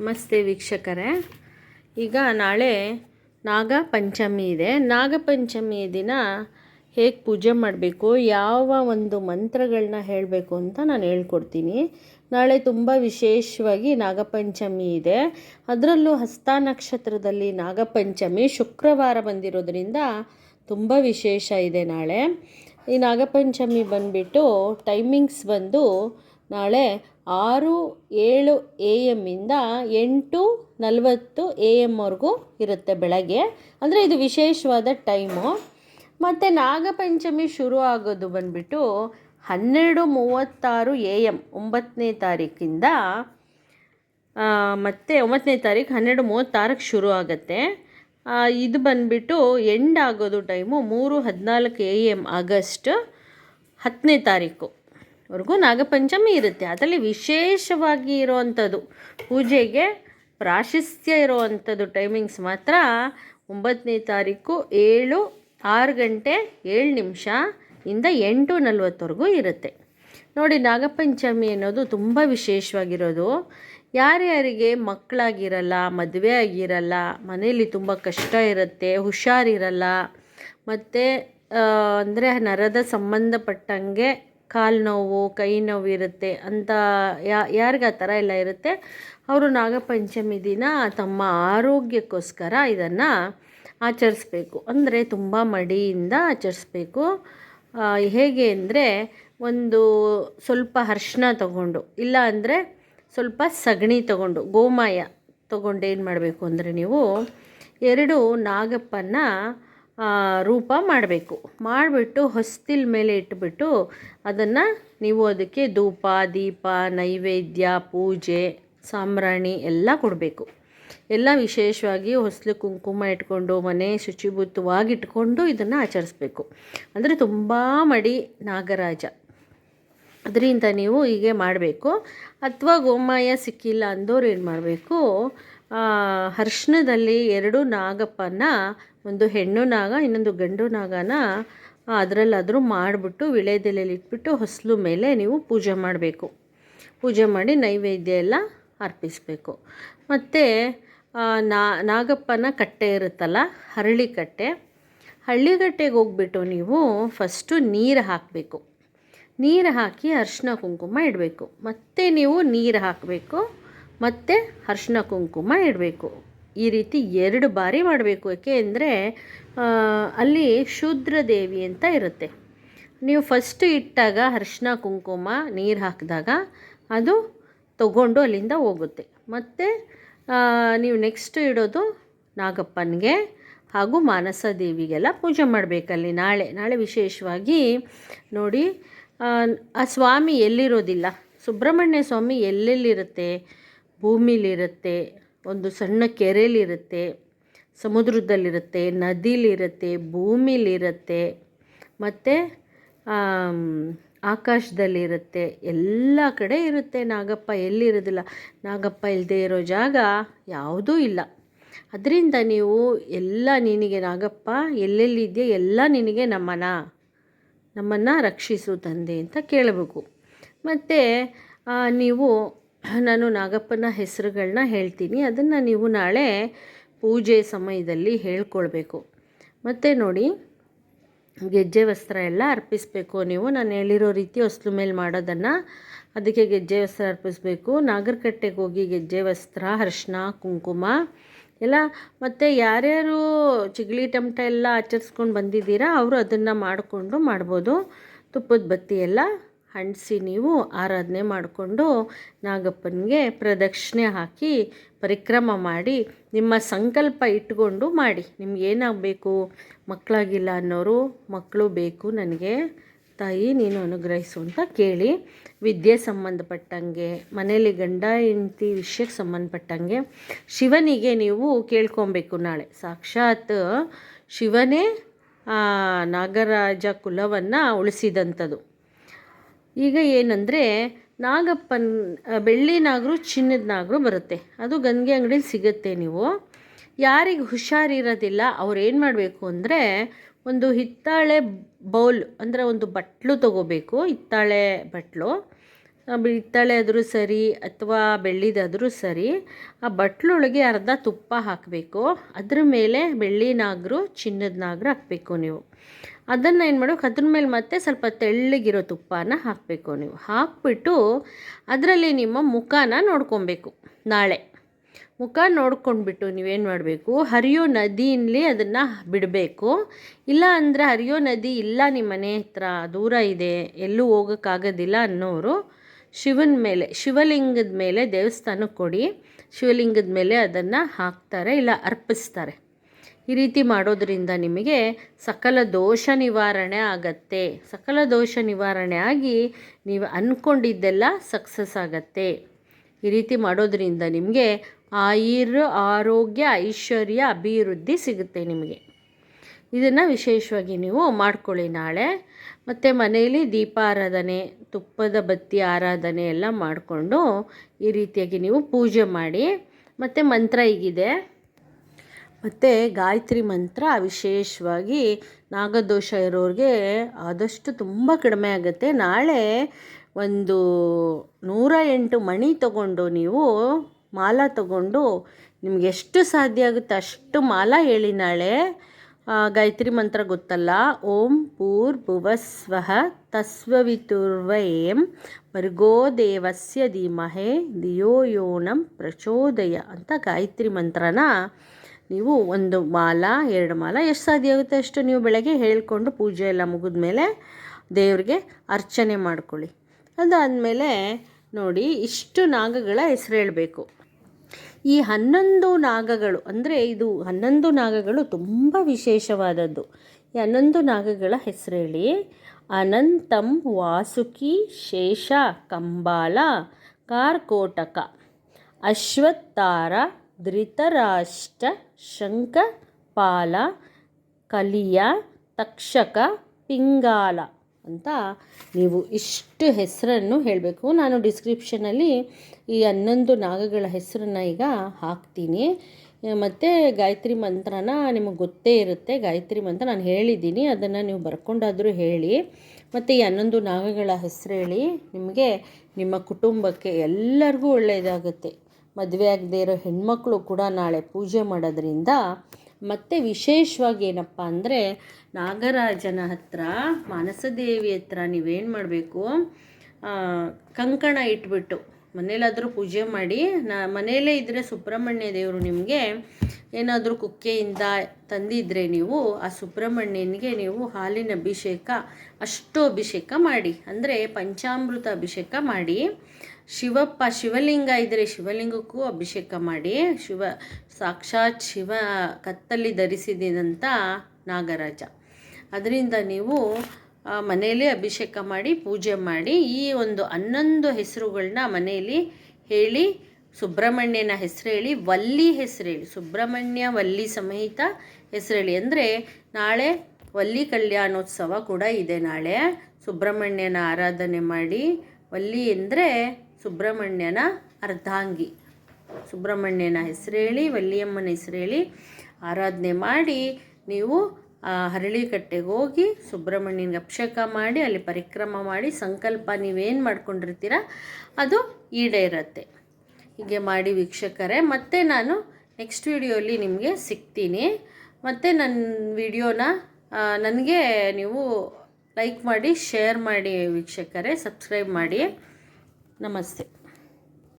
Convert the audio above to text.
ನಮಸ್ತೆ ವೀಕ್ಷಕರೇ. ಈಗ ನಾಳೆ ನಾಗ ಪಂಚಮಿ ಇದೆ. ನಾಗಪಂಚಮಿ ದಿನ ಹೇಗೆ ಪೂಜೆ ಮಾಡಬೇಕು, ಯಾವ ಒಂದು ಮಂತ್ರಗಳನ್ನ ಹೇಳಬೇಕು ಅಂತ ನಾನು ಹೇಳ್ಕೊಡ್ತೀನಿ. ನಾಳೆ ತುಂಬ ವಿಶೇಷವಾಗಿ ನಾಗಪಂಚಮಿ ಇದೆ. ಅದರಲ್ಲೂ ಹಸ್ತ ನಕ್ಷತ್ರದಲ್ಲಿ ನಾಗಪಂಚಮಿ ಶುಕ್ರವಾರ ಬಂದಿರೋದ್ರಿಂದ ತುಂಬ ವಿಶೇಷ ಇದೆ ನಾಳೆ. ಈ ನಾಗಪಂಚಮಿ ಬಂದುಬಿಟ್ಟು ಟೈಮಿಂಗ್ಸ್ ಬಂದು ನಾಳೆ ಆರು ಏಳು ಎ ಎಮ್ಮಿಂದ ಎಂಟು ನಲವತ್ತು ಎ ಎಮ್ವರೆಗೂ ಇರುತ್ತೆ ಬೆಳಗ್ಗೆ. ಅಂದರೆ ಇದು ವಿಶೇಷವಾದ ಟೈಮು. ಮತ್ತು ನಾಗಪಂಚಮಿ ಶುರು ಆಗೋದು ಬಂದುಬಿಟ್ಟು ಹನ್ನೆರಡು ಮೂವತ್ತಾರು ಎ ಎಂ ಒಂಬತ್ತನೇ ತಾರೀಕಿಂದ ಮತ್ತು ಒಂಬತ್ತನೇ ತಾರೀಕು ಹನ್ನೆರಡು ಮೂವತ್ತಾರಕ್ಕೆ ಶುರು ಆಗುತ್ತೆ. ಇದು ಬಂದುಬಿಟ್ಟು ಎಂಡ್ ಆಗೋದು ಟೈಮು ಮೂರು ಹದಿನಾಲ್ಕು ಎ ಎಂ ಆಗಸ್ಟ್ ಹತ್ತನೇ ತಾರೀಕು. ವರೆಗೂ ನಾಗಪಂಚಮಿ ಇರುತ್ತೆ. ಅದರಲ್ಲಿ ವಿಶೇಷವಾಗಿ ಇರುವಂಥದ್ದು ಪೂಜೆಗೆ ಪ್ರಾಶಸ್ತ್ಯ ಇರುವಂಥದ್ದು ಟೈಮಿಂಗ್ಸ್ ಮಾತ್ರ ಒಂಬತ್ತನೇ ತಾರೀಕು ಏಳು ಆರು ಗಂಟೆ ಏಳು ನಿಮಿಷ ಇಂದ ಎಂಟು ನಲ್ವತ್ತವರೆಗೂ ಇರುತ್ತೆ. ನೋಡಿ, ನಾಗಪಂಚಮಿ ಅನ್ನೋದು ತುಂಬ ವಿಶೇಷವಾಗಿರೋದು. ಯಾರ್ಯಾರಿಗೆ ಮಕ್ಕಳಾಗಿರಲ್ಲ, ಮದುವೆ ಆಗಿರಲ್ಲ ಮನೇಲಿ ತುಂಬ ಕಷ್ಟ ಇರುತ್ತೆ, ಹುಷಾರಿರಲ್ಲ, ಮತ್ತು ಅಂದರೆ ನರದ ಸಂಬಂಧಪಟ್ಟಂಗೆ ಕಾಲು ನೋವು ಕೈ ನೋವು ಇರುತ್ತೆ ಅಂತ ಯಾರಿಗೆ ಆ ಥರ ಎಲ್ಲ ಇರುತ್ತೆ? ಅವರು ನಾಗಪಂಚಮಿ ದಿನ ತಮ್ಮ ಆರೋಗ್ಯಕ್ಕೋಸ್ಕರ ಇದನ್ನು ಆಚರಿಸ್ಬೇಕು. ಅಂದರೆ ತುಂಬ ಮಡಿಯಿಂದ ಆಚರಿಸ್ಬೇಕು. ಹೇಗೆ ಅಂದರೆ ಒಂದು ಸ್ವಲ್ಪ ಅರ್ಶಿನ ತಗೊಂಡು ಇಲ್ಲ ಅಂದರೆ ಸ್ವಲ್ಪ ಸಗಣಿ ತಗೊಂಡು ಗೋಮಾಯ ತಗೊಂಡು ಏನು ಮಾಡಬೇಕು ಅಂದರೆ ನೀವು ಎರಡು ನಾಗಪ್ಪನ ಆ, ರೂಪ ಮಾಡಬೇಕು. ಮಾಡಿಬಿಟ್ಟು ಹೊಸ್ತಿಲ್ ಮೇಲೆ ಇಟ್ಬಿಟ್ಟು ಅದನ್ನು ನೀವು ಅದಕ್ಕೆ ಧೂಪ, ದೀಪ, ನೈವೇದ್ಯ, ಪೂಜೆ, ಸಾಂಬ್ರಾಣಿ ಎಲ್ಲ ಕೊಡಬೇಕು. ಎಲ್ಲ ವಿಶೇಷವಾಗಿ ಹೊಸಲು ಕುಂಕುಮ ಇಟ್ಕೊಂಡು, ಮನೆ ಶುಚಿಭೂತವಾಗಿಟ್ಕೊಂಡು ಇದನ್ನು ಆಚರಿಸ್ಬೇಕು. ಅಂದರೆ ತುಂಬ ಮಡಿ ನಾಗರಾಜ. ಅದರಿಂದ ನೀವು ಹೀಗೆ ಮಾಡಬೇಕು. ಅಥವಾ ಗೋಮಾಯ, ಸಿಕ್ಕಿಲ್ಲ ಅಂದವ್ರು ಏನು ಮಾಡಬೇಕು? ಅರ್ಶಿಣದಲ್ಲಿ ಎರಡು ನಾಗಪ್ಪನ ಒಂದು ಹೆಣ್ಣು ನಾಗ, ಇನ್ನೊಂದು ಗಂಡು ನಾಗನ ಅದರಲ್ಲಾದರೂ ಮಾಡಿಬಿಟ್ಟು ವಿಳೆದೆಲೆಯಲ್ಲಿ ಇಟ್ಬಿಟ್ಟು ಹೊಸಲು ಮೇಲೆ ನೀವು ಪೂಜೆ ಮಾಡಬೇಕು. ಪೂಜೆ ಮಾಡಿ ನೈವೇದ್ಯ ಎಲ್ಲ ಅರ್ಪಿಸಬೇಕು. ಮತ್ತು ನಾ, ನಾಗಪ್ಪನ ಕಟ್ಟೆ ಇರುತ್ತಲ್ಲ, ಹರಳಿ ಕಟ್ಟೆ. ಹಳ್ಳಿಗಟ್ಟೆಗೆ ಹೋಗ್ಬಿಟ್ಟು ನೀವು ಫಸ್ಟು ನೀರು ಹಾಕಬೇಕು. ನೀರು ಹಾಕಿ ಅರಿಶಿನ ಕುಂಕುಮ ಇಡಬೇಕು. ಮತ್ತೆ ನೀವು ನೀರು ಹಾಕಬೇಕು. ಮತ್ತು ಅರ್ಶಿನ ಕುಂಕುಮ ಇಡಬೇಕು. ಈ ರೀತಿ ಎರಡು ಬಾರಿ ಮಾಡಬೇಕು. ಏಕೆ ಅಂದರೆ ಅಲ್ಲಿ ಶೂದ್ರ ದೇವಿ ಅಂತ ಇರುತ್ತೆ. ನೀವು ಫಸ್ಟ್ ಇಟ್ಟಾಗ ಅರ್ಶಿನ ಕುಂಕುಮ ನೀರು ಹಾಕಿದಾಗ ಅದು ತಗೊಂಡು ಅಲ್ಲಿಂದ ಹೋಗುತ್ತೆ. ಮತ್ತು ನೀವು ನೆಕ್ಸ್ಟ್ ಇಡೋದು ನಾಗಪ್ಪನಿಗೆ ಹಾಗೂ ಮಾನಸ ದೇವಿಗೆಲ್ಲ ಪೂಜೆ ಮಾಡಬೇಕಲ್ಲಿ ನಾಳೆ. ನಾಳೆ ವಿಶೇಷವಾಗಿ ನೋಡಿ ಆ ಸ್ವಾಮಿ ಎಲ್ಲಿರೋದಿಲ್ಲ. ಸುಬ್ರಹ್ಮಣ್ಯ ಸ್ವಾಮಿ ಎಲ್ಲೆಲ್ಲಿರುತ್ತೆ? ಭೂಮಿಲಿರುತ್ತೆ, ಒಂದು ಸಣ್ಣ ಕೆರೆಯಲ್ಲಿರುತ್ತೆ ಸಮುದ್ರದಲ್ಲಿರುತ್ತೆ, ನದಿಲಿರುತ್ತೆ, ಭೂಮಿಲಿರುತ್ತೆ, ಮತ್ತು ಆಕಾಶದಲ್ಲಿರುತ್ತೆ, ಎಲ್ಲ ಕಡೆ ಇರುತ್ತೆ ನಾಗಪ್ಪ. ಎಲ್ಲಿರೋದಿಲ್ಲ? ನಾಗಪ್ಪ ಇಲ್ಲದೆ ಇರೋ ಜಾಗ ಯಾವುದೂ ಇಲ್ಲ. ಅದರಿಂದ ನೀವು ಎಲ್ಲ ನಿನಗೆ ನಾಗಪ್ಪ ಎಲ್ಲೆಲ್ಲಿದೆಯೋ ಎಲ್ಲ ನಿನಗೆ ನಮ್ಮನ, ನಮ್ಮನ್ನು ರಕ್ಷಿಸು ತಂದೆ ಅಂತ ಕೇಳಬೇಕು. ಮತ್ತು ನೀವು ನಾನು ನಾಗಪ್ಪನ ಹೆಸರುಗಳನ್ನ ಹೇಳ್ತೀನಿ. ಅದನ್ನು ನೀವು ನಾಳೆ ಪೂಜೆ ಸಮಯದಲ್ಲಿ ಹೇಳ್ಕೊಳ್ಬೇಕು. ಮತ್ತು ನೋಡಿ, ಗೆಜ್ಜೆ ವಸ್ತ್ರ ಎಲ್ಲ ಅರ್ಪಿಸಬೇಕು. ನೀವು, ನಾನು ಹೇಳಿರೋ ರೀತಿ ಹೊಸ್ಲು ಮೇಲೆ ಮಾಡೋದನ್ನು ಅದಕ್ಕೆ ಗೆಜ್ಜೆ ವಸ್ತ್ರ ಅರ್ಪಿಸಬೇಕು. ನಾಗರಕಟ್ಟೆಗೆ ಹೋಗಿ ಗೆಜ್ಜೆ ವಸ್ತ್ರ, ಅರ್ಶಿನ, ಕುಂಕುಮ ಎಲ್ಲ, ಮತ್ತು ಯಾರ್ಯಾರು ಚಿಗಳಿ ಟಮಟ ಎಲ್ಲ ಆಚರಿಸ್ಕೊಂಡು ಬಂದಿದ್ದೀರಾ, ಅವರು ಅದನ್ನು ಮಾಡಿಕೊಂಡು ಮಾಡ್ಬೋದು. ತುಪ್ಪದ ಬತ್ತಿ ಎಲ್ಲ ಹಂಚಿಸಿ ನೀವು ಆರಾಧನೆ ಮಾಡಿಕೊಂಡು ನಾಗಪ್ಪನಿಗೆ ಪ್ರದಕ್ಷಿಣೆ ಹಾಕಿ ಪರಿಕ್ರಮ ಮಾಡಿ ನಿಮ್ಮ ಸಂಕಲ್ಪ ಇಟ್ಕೊಂಡು ಮಾಡಿ. ನಿಮ್ಗೆ ಏನಾಗಬೇಕು? ಮಕ್ಕಳಾಗಿಲ್ಲ ಅನ್ನೋರು ಮಕ್ಕಳು ಬೇಕು ನನಗೆ. ತಾಯಿ, ನೀನು ಅನುಗ್ರಹಿಸು ಅಂತ ಕೇಳಿ ವಿದ್ಯೆ ಸಂಬಂಧಪಟ್ಟಂಗೆ ಮನೇಲಿ ಗಂಡ, ಹೆಂಡತಿ ವಿಷಯಕ್ಕೆ ಸಂಬಂಧಪಟ್ಟಂಗೆ ಶಿವನಿಗೆ ನೀವು ಕೇಳ್ಕೊಬೇಕು ನಾಳೆ. ಸಾಕ್ಷಾತ್ ಶಿವನೇ ನಾಗರಾಜ ಕುಲವನ್ನು ಉಳಿಸಿದಂಥದ್ದು. ಈಗ ಏನಂದರೆ ನಾಗಪ್ಪನ ಬೆಳ್ಳಿ ನಾಗರು ಚಿನ್ನದ ನಾಗರು ಬರುತ್ತೆ. ಅದು ಗಂಗೆ ಅಂಗಡಿಲಿ ಸಿಗುತ್ತೆ ನೀವು. ಯಾರಿಗೆ ಹುಷಾರಿರೋದಿಲ್ಲ ಅವ್ರು ಏನು ಮಾಡಬೇಕು ಅಂದರೆ ಒಂದು ಹಿತ್ತಾಳೆ ಬೌಲ್, ಅಂದರೆ ಒಂದು ಬಟ್ಲು ತಗೋಬೇಕು, ಹಿತ್ತಾಳೆ ಬಟ್ಲು. ಹಿತ್ತಾಳೆ ಆದರೂ ಸರಿ ಅಥವಾ ಬೆಳ್ಳಿದಾದರೂ ಸರಿ, ಆ ಬಟ್ಲೊಳಗೆ ಅರ್ಧ ತುಪ್ಪ ಹಾಕಬೇಕು. ಅದ್ರ ಮೇಲೆ ಬೆಳ್ಳಿ ನಾಗರು ಚಿನ್ನದ ನಾಗರು ಹಾಕಬೇಕು ನೀವು. ಅದನ್ನು ಏನು ಮಾಡಬೇಕು ಅದ್ರ ಮೇಲೆ ಮತ್ತೆ ಸ್ವಲ್ಪ ತೆಳ್ಳಗಿರೋ ತುಪ್ಪನ ಹಾಕಬೇಕು ನೀವು. ಹಾಕ್ಬಿಟ್ಟು ಅದರಲ್ಲಿ ನಿಮ್ಮ ಮುಖನ ನೋಡ್ಕೊಬೇಕು ನಾಳೆ. ಮುಖ ನೋಡ್ಕೊಂಡ್ಬಿಟ್ಟು ನೀವೇನು ಮಾಡಬೇಕು, ಹರಿಯೋ ನದಿಯಲ್ಲಿ ಅದನ್ನು ಬಿಡಬೇಕು. ಇಲ್ಲ ಅಂದರೆ ಹರಿಯೋ ನದಿ ಇಲ್ಲ ನಿಮ್ಮ ಮನೆ ಹತ್ರ, ದೂರ ಇದೆ, ಎಲ್ಲೂ ಹೋಗೋಕ್ಕಾಗೋದಿಲ್ಲ ಅನ್ನೋರು ಶಿವನ ಮೇಲೆ, ಶಿವಲಿಂಗದ ಮೇಲೆ ದೇವಸ್ಥಾನಕ್ಕೆ ಕೊಡಿ. ಶಿವಲಿಂಗದ ಮೇಲೆ ಅದನ್ನು ಹಾಕ್ತಾರೆ ಇಲ್ಲ ಅರ್ಪಿಸ್ತಾರೆ. ಈ ರೀತಿ ಮಾಡೋದರಿಂದ ನಿಮಗೆ ಸಕಲ ದೋಷ ನಿವಾರಣೆ ಆಗತ್ತೆ. ಸಕಲ ದೋಷ ನಿವಾರಣೆ ಆಗಿ ನೀವು ಅಂದ್ಕೊಂಡಿದ್ದೆಲ್ಲ ಸಕ್ಸಸ್ ಆಗತ್ತೆ. ಈ ರೀತಿ ಮಾಡೋದರಿಂದ ನಿಮಗೆ ಆಯುರ್, ಆರೋಗ್ಯ, ಐಶ್ವರ್ಯ, ಅಭಿವೃದ್ಧಿ ಸಿಗುತ್ತೆ ನಿಮಗೆ. ಇದನ್ನು ವಿಶೇಷವಾಗಿ ನೀವು ಮಾಡ್ಕೊಳ್ಳಿ ನಾಳೆ. ಮತ್ತು ಮನೆಯಲ್ಲಿ ದೀಪಾರಾಧನೆ, ತುಪ್ಪದ ಬತ್ತಿ ಆರಾಧನೆ ಎಲ್ಲ ಮಾಡಿಕೊಂಡು ಈ ರೀತಿಯಾಗಿ ನೀವು ಪೂಜೆ ಮಾಡಿ. ಮತ್ತು ಮಂತ್ರ ಹೀಗಿದೆ. ಮತ್ತು ಗಾಯತ್ರಿ ಮಂತ್ರ ವಿಶೇಷವಾಗಿ ನಾಗದೋಷ ಇರೋರಿಗೆ ಆದಷ್ಟು ತುಂಬ ಕಡಿಮೆ ಆಗುತ್ತೆ. ನಾಳೆ ಒಂದು ನೂರ ಎಂಟು ಮಣಿ ತಗೊಂಡು ನೀವು ಮಾಲ ತಗೊಂಡು ನಿಮ್ಗೆ ಎಷ್ಟು ಸಾಧ್ಯ ಆಗುತ್ತೆ ಅಷ್ಟು ಮಾಲ ಹೇಳಿ ನಾಳೆ. ಗಾಯತ್ರಿ ಮಂತ್ರ ಗೊತ್ತಲ್ಲ? ಓಂ ಪೂರ್ ಭುವಸ್ವಹ ತಸ್ವವಿತುರ್ವ ಏಂ ಭರ್ಗೋ ದೇವಸ್ಯ ಧೀಮಹೆ ಧಿಯೋ ಯೋನಂ ಪ್ರಚೋದಯ ಅಂತ ಗಾಯತ್ರಿ ಮಂತ್ರನ ನೀವು ಒಂದು ಮಾಲ, ಎರಡು ಮಾಲ, ಎಷ್ಟು ಸಾಧ್ಯ ಆಗುತ್ತೆ ಅಷ್ಟು ನೀವು ಬೆಳಗ್ಗೆ ಹೇಳಿಕೊಂಡು ಪೂಜೆ ಎಲ್ಲ ಮುಗಿದ ಮೇಲೆ ದೇವರಿಗೆ ಅರ್ಚನೆ ಮಾಡ್ಕೊಳ್ಳಿ. ಅದಾದಮೇಲೆ ನೋಡಿ, ಇಷ್ಟು ನಾಗಗಳ ಹೆಸರು ಹೇಳಬೇಕು. ಈ ಹನ್ನೊಂದು ನಾಗಗಳು, ಅಂದರೆ ಇದು ಹನ್ನೊಂದು ನಾಗಗಳು ತುಂಬ ವಿಶೇಷವಾದದ್ದು. ಈ ಹನ್ನೊಂದು ನಾಗಗಳ ಹೆಸರು ಹೇಳಿ. ಅನಂತಂ ವಾಸುಕಿ ಶೇಷ ಕಂಬಾಲ, ಕಾರ್ಕೋಟಕ, ಅಶ್ವತ್ಥಾರ ಧೃತರಾಷ್ಟ್ರ ಶಂಖಪಾಲ ಕಲಿಯ, ತಕ್ಷಕ, ಪಿಂಗಾಲ ಅಂತ ನೀವು ಇಷ್ಟು ಹೆಸರನ್ನು ಹೇಳಬೇಕು. ನಾನು ಡಿಸ್ಕ್ರಿಪ್ಷನಲ್ಲಿ ಈ ಹನ್ನೊಂದು ನಾಗಗಳ ಹೆಸರನ್ನ ಈಗ ಹಾಕ್ತೀನಿ. ಮತ್ತು ಗಾಯತ್ರಿ ಮಂತ್ರನ ನಿಮಗೆ ಗೊತ್ತೇ ಇರುತ್ತೆ. ಗಾಯತ್ರಿ ಮಂತ್ರ ನಾನು ಹೇಳಿದ್ದೀನಿ. ಅದನ್ನು ನೀವು ಬರ್ಕೊಂಡಾದರೂ ಹೇಳಿ. ಮತ್ತು ಈ ಹನ್ನೊಂದು ನಾಗಗಳ ಹೆಸರು ಹೇಳಿ. ನಿಮಗೆ ನಿಮ್ಮ ಕುಟುಂಬಕ್ಕೆ ಎಲ್ಲರಿಗೂ ಒಳ್ಳೆಯದಾಗುತ್ತೆ. ಮದುವೆ ಆಗದೇ ಇರೋ ಹೆಣ್ಮಕ್ಳು ಕೂಡ ನಾಳೆ ಪೂಜೆ ಮಾಡೋದ್ರಿಂದ ಮತ್ತು ವಿಶೇಷವಾಗಿ ಏನಪ್ಪ ಅಂದರೆ ನಾಗರಾಜನ ಹತ್ರ, ಮಾನಸದೇವಿ ಹತ್ರ ನೀವೇನು ಮಾಡಬೇಕು ಕಂಕಣ ಇಟ್ಬಿಟ್ಟು ಮನೇಲಾದರೂ ಪೂಜೆ ಮಾಡಿ, ನಾ ಮನೆಯಲ್ಲೇ ಇದ್ದರೆ ಸುಬ್ರಹ್ಮಣ್ಯ ದೇವರು ನಿಮಗೆ ಏನಾದರೂ ಕುಕ್ಕೆಯಿಂದ ತಂದಿದ್ದರೆ ನೀವು ಆ ಸುಬ್ರಹ್ಮಣ್ಯನಿಗೆ ನೀವು ಹಾಲಿನ ಅಭಿಷೇಕ, ಅಷ್ಟು ಅಭಿಷೇಕ ಮಾಡಿ, ಅಂದರೆ ಪಂಚಾಮೃತ ಅಭಿಷೇಕ ಮಾಡಿ ಶಿವಪ್ಪ ಶಿವಲಿಂಗ ಇದ್ದರೆ ಶಿವಲಿಂಗಕ್ಕೂ ಅಭಿಷೇಕ ಮಾಡಿ ಶಿವ ಸಾಕ್ಷಾತ್ ಶಿವ ಕತ್ತಲ್ಲಿ ಧರಿಸಿದಂಥ ನಾಗರಾಜ. ಅದರಿಂದ ನೀವು ಮನೆಯಲ್ಲಿ ಅಭಿಷೇಕ ಮಾಡಿ, ಪೂಜೆ ಮಾಡಿ, ಈ ಒಂದು ಹನ್ನೊಂದು ಹೆಸರುಗಳನ್ನ ಮನೆಯಲ್ಲಿ ಹೇಳಿ, ಸುಬ್ರಹ್ಮಣ್ಯನ ಹೆಸರು ಹೇಳಿ ವಲ್ಲಿ ಹೆಸರು ಹೇಳಿ ಸುಬ್ರಹ್ಮಣ್ಯ ವಲ್ಲಿ ಸಮೇತ ಹೆಸರು ಹೇಳಿ ಅಂದರೆ ನಾಳೆ ವಲ್ಲಿ ಕಲ್ಯಾಣೋತ್ಸವ ಕೂಡ ಇದೆ ನಾಳೆ. ಸುಬ್ರಹ್ಮಣ್ಯನ ಆರಾಧನೆ ಮಾಡಿ, ವಲ್ಲಿ ಅಂದರೆ ಸುಬ್ರಹ್ಮಣ್ಯನ ಅರ್ಧಾಂಗಿ. ಸುಬ್ರಹ್ಮಣ್ಯನ ಹೆಸರು ಹೇಳಿ ವಲ್ಲಿಯಮ್ಮನ ಹೆಸರು ಹೇಳಿ ಆರಾಧನೆ ಮಾಡಿ ನೀವು ಹರಳಿಕಟ್ಟೆಗೆ ಹೋಗಿ ಸುಬ್ರಹ್ಮಣ್ಯನಿಗೆ ಅಭಿಷೇಕ ಮಾಡಿ, ಅಲ್ಲಿ ಪರಿಕ್ರಮ ಮಾಡಿ, ಸಂಕಲ್ಪ ನೀವೇನು ಮಾಡ್ಕೊಂಡಿರ್ತೀರ ಅದು ಈಡೇರತ್ತೆ. ಹೀಗೆ ಮಾಡಿ ವೀಕ್ಷಕರೇ, ಮತ್ತೆ ನಾನು ನೆಕ್ಸ್ಟ್ ವಿಡಿಯೋಲಿ ನಿಮಗೆ ಸಿಗ್ತೀನಿ. ಮತ್ತು ನನ್ನ ವಿಡಿಯೋನ ನನಗೆ ನೀವು ಲೈಕ್ ಮಾಡಿ ಶೇರ್ ಮಾಡಿ ವೀಕ್ಷಕರೇ ಸಬ್ಸ್ಕ್ರೈಬ್ ಮಾಡಿ. ನಮಸ್ತೆ